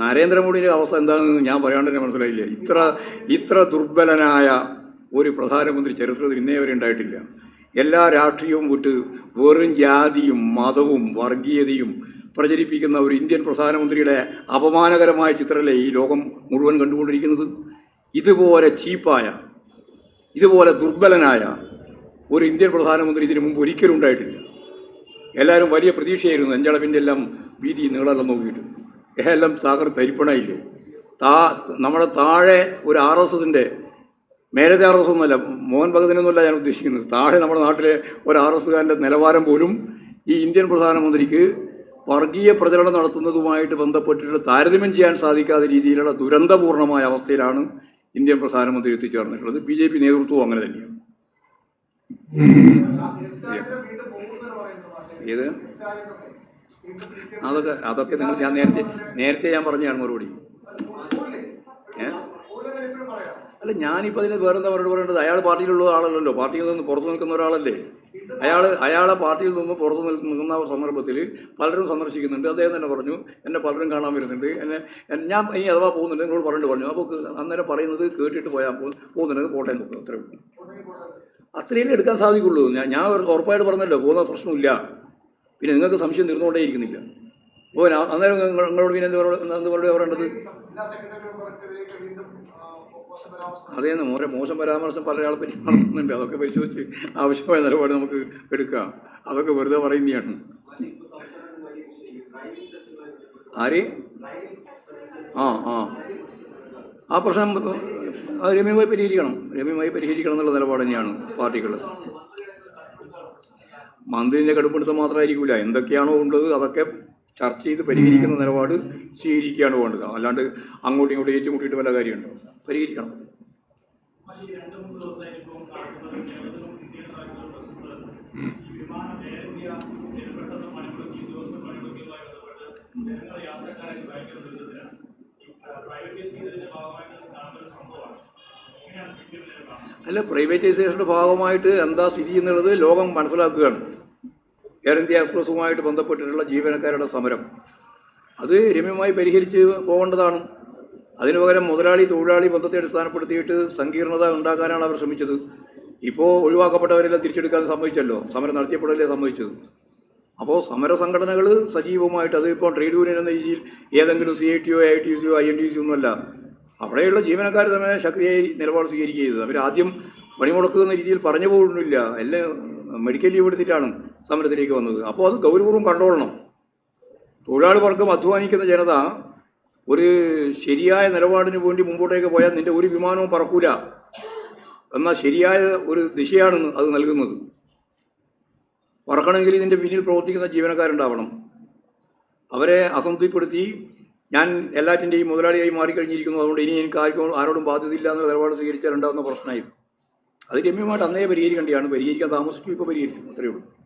നരേന്ദ്രമോദിയുടെ അവസ്ഥ എന്താണെന്ന് ഞാൻ പറയാണ്ട് തന്നെ മനസ്സിലായില്ല? ഇത്ര ഇത്ര ദുർബലനായ ഒരു പ്രധാനമന്ത്രി ചരിത്രത്തിൽ ഇന്നേ വരെ ഉണ്ടായിട്ടില്ല. എല്ലാ രാഷ്ട്രീയവും വിട്ട് വെറും ജാതിയും മതവും വർഗീയതയും പ്രചരിപ്പിക്കുന്ന ഒരു ഇന്ത്യൻ പ്രധാനമന്ത്രിയുടെ അപമാനകരമായ ചിത്രമല്ലേ ഈ ലോകം മുഴുവൻ കണ്ടുകൊണ്ടിരിക്കുന്നത്? ഇതുപോലെ ചീപ്പായ ഇതുപോലെ ദുർബലനായ ഒരു ഇന്ത്യൻ പ്രധാനമന്ത്രി ഇതിനു മുമ്പ് ഒരിക്കലും ഉണ്ടായിട്ടില്ല. എല്ലാവരും വലിയ പ്രതീക്ഷയായിരുന്നു അഞ്ചളവിന്റെ എല്ലാം വീതി നീളെല്ലാം നോക്കിയിട്ട്. എല്ലാം സാഗർ തരിപ്പണയില്ലേ താ നമ്മുടെ താഴെ ഒരു ആർ എസ് എസിന്റെ മേലത്തെ ആർ എസ് ഒന്നുമല്ല മോഹൻ ഭഗതിനൊന്നുമല്ല ഞാൻ ഉദ്ദേശിക്കുന്നത്. താഴെ നമ്മുടെ നാട്ടിലെ ഒരു ആർ എസ് കാരന്റെ നിലവാരം പോലും ഈ ഇന്ത്യൻ പ്രധാനമന്ത്രിക്ക് വർഗീയ പ്രചരണം നടത്തുന്നതുമായിട്ട് ബന്ധപ്പെട്ടിട്ട് താരതമ്യം ചെയ്യാൻ സാധിക്കാത്ത രീതിയിലുള്ള ദുരന്തപൂർണമായ അവസ്ഥയിലാണ് ഇന്ത്യൻ പ്രധാനമന്ത്രി എത്തിച്ചേർന്നിട്ടുള്ളത്. ബി ജെ പി നേതൃത്വവും അങ്ങനെ തന്നെയാണ്. ഏത്? അതൊക്കെ അതൊക്കെ നിങ്ങൾ ഞാൻ നേരത്തെ നേരത്തെ ഞാൻ പറഞ്ഞതാണ് മറുപടി. അല്ല ഞാനിപ്പോൾ അതിന് വേറെന്താ പറഞ്ഞു പറയേണ്ടത്? അയാൾ പാർട്ടിയിലുള്ള ആളല്ലല്ലോ. പാർട്ടിയിൽ നിന്ന് പുറത്തു നിൽക്കുന്ന ഒരാളല്ലേ. അയാൾ അയാളെ പാർട്ടിയിൽ നിന്ന് പുറത്തു നിൽക്കുന്ന സന്ദർഭത്തിൽ പലരും സന്ദർശിക്കുന്നുണ്ട്. അദ്ദേഹം തന്നെ പറഞ്ഞു എന്നെ പലരും കാണാൻ വരുന്നുണ്ട്. എന്നെ ഞാൻ ഇനി അഥവാ പോകുന്നുണ്ട് നിങ്ങളോട് പറഞ്ഞിട്ട് പറഞ്ഞു. അപ്പോൾ അന്നേരം പറയുന്നത് കേട്ടിട്ട് പോയാൽ പോകുന്നുണ്ടെങ്കിൽ പോട്ടെ പോകും അത്രേ ഉള്ളൂ. അത്രയും എടുക്കാൻ സാധിക്കുള്ളൂ. ഞാൻ ഞാൻ ഉറപ്പായിട്ട് പറഞ്ഞല്ലോ പോകുന്ന പ്രശ്നമില്ല. പിന്നെ നിങ്ങൾക്ക് സംശയം തീർന്നുകൊണ്ടേ ഇരിക്കുന്നില്ല. ഓ അന്നേരം നിങ്ങളോട് പിന്നെ എന്ത് പറയേണ്ടത്? അതേന്ന് മോശം മോശം പരാമർശം പല ആളെ പറ്റി നടത്തുന്നുണ്ട് അതൊക്കെ പരിശോധിച്ച് ആവശ്യമായ നിലപാട് നമുക്ക് എടുക്കാം. അതൊക്കെ വെറുതെ പറയുന്നതാണ്. ആര്? ആ ആ. ആ പ്രശ്നം രമ്യമായി പരിഹരിക്കണം. രമ്യമായി പരിഹരിക്കണം എന്നുള്ള നിലപാട് തന്നെയാണ് പാർട്ടികൾ മന്ത്രിന്റെ കടുപ്പിടുത്തം മാത്രമായിരിക്കില്ല എന്തൊക്കെയാണോ ഉള്ളത് അതൊക്കെ ചർച്ച ചെയ്ത് പരിഹരിക്കുന്ന നിലപാട് സ്വീകരിക്കുകയാണ് വേണ്ടത്. അല്ലാണ്ട് അങ്ങോട്ടും ഇങ്ങോട്ടും ഏറ്റുമുട്ടിയിട്ട് വല്ല കാര്യമുണ്ടോ? പരിഹരിക്കണം. യാത്രക്കാരെ പ്രൈവറ്റൈസ് ചെയ്തതിന്റെ ഭാഗമായിട്ട് സംഭവമാണ്. എങ്ങനെയാണ് അല്ല പ്രൈവറ്റൈസേഷന്റെ ഭാഗമായിട്ട് എന്താ സ്ഥിതി എന്നുള്ളത് ലോകം മനസ്സിലാക്കുകയാണ്. എയർ ഇന്ത്യ എക്സ്പ്രസുമായിട്ട് ബന്ധപ്പെട്ടിട്ടുള്ള ജീവനക്കാരുടെ സമരം. അത് രമ്യമായി പരിഹരിച്ച് പോകേണ്ടതാണ്. അതിനു പകരം മുതലാളി തൊഴിലാളി ബന്ധത്തെ അടിസ്ഥാനപ്പെടുത്തിയിട്ട് സങ്കീർണത ഉണ്ടാക്കാനാണ് അവർ ശ്രമിച്ചത്. ഇപ്പോൾ ഒഴിവാക്കപ്പെട്ടവരെല്ലാം തിരിച്ചെടുക്കാൻ സമ്മതിച്ചല്ലോ. സമരം നടത്തിയപ്പോഴല്ലേ സമ്മതിച്ചത്. അപ്പോൾ സമര സംഘടനകൾ സജീവമായിട്ട് അതിപ്പോൾ ട്രേഡ് യൂണിയൻ എന്ന രീതിയിൽ ഏതെങ്കിലും C I T O I T സിയോ ഐ എൻ ടി സിയോ ഒന്നുമല്ല. അവിടെയുള്ള ജീവനക്കാർ തന്നെ ശക്തിയായി നിലപാട് സ്വീകരിക്കുക ചെയ്തത് അവർ ആദ്യം പണിമുടക്കുന്ന രീതിയിൽ പറഞ്ഞു പോകുന്നില്ല എല്ലാം മെഡിക്കൽ ലീവ് എടുത്തിട്ടാണ് സമരത്തിലേക്ക് വന്നത്. അപ്പോൾ അത് ഗൗരവപൂർവം കണ്ടോളണം. തൊഴിലാളി വർഗം അധ്വാനിക്കുന്ന ജനത ഒരു ശരിയായ നിലപാടിന് വേണ്ടി മുമ്പോട്ടേക്ക് പോയാൽ നിന്റെ ഒരു വിമാനവും പറക്കൂല. എന്ന ശരിയായ ഒരു ദിശയാണ് അത് നൽകുന്നത്. പറക്കണമെങ്കിൽ ഇതിന്റെ പിന്നിൽ പ്രവർത്തിക്കുന്ന ജീവനക്കാരുണ്ടാവണം. അവരെ അസംതൃപ്തിപ്പെടുത്തി ഞാൻ എല്ലാറ്റിന്റെയും മുതലാളിയായി മാറിക്കഴിഞ്ഞിരിക്കുന്നു. അതുകൊണ്ട് ഇനി എനിക്ക് ആർക്കും ആരോടും ബാധ്യതയില്ല എന്ന നിലപാട് സ്വീകരിച്ചാൽ ഉണ്ടാകുന്ന പ്രശ്നമായിരുന്നു. അത് രമ്യമായിട്ട് അന്നേ പരിഹരിക്കേണ്ടതാണ്. പരിഹരിക്കാൻ താമസിച്ചു ഇപ്പോൾ പരിഹരിച്ചു. അത്രയേ ഉള്ളൂ.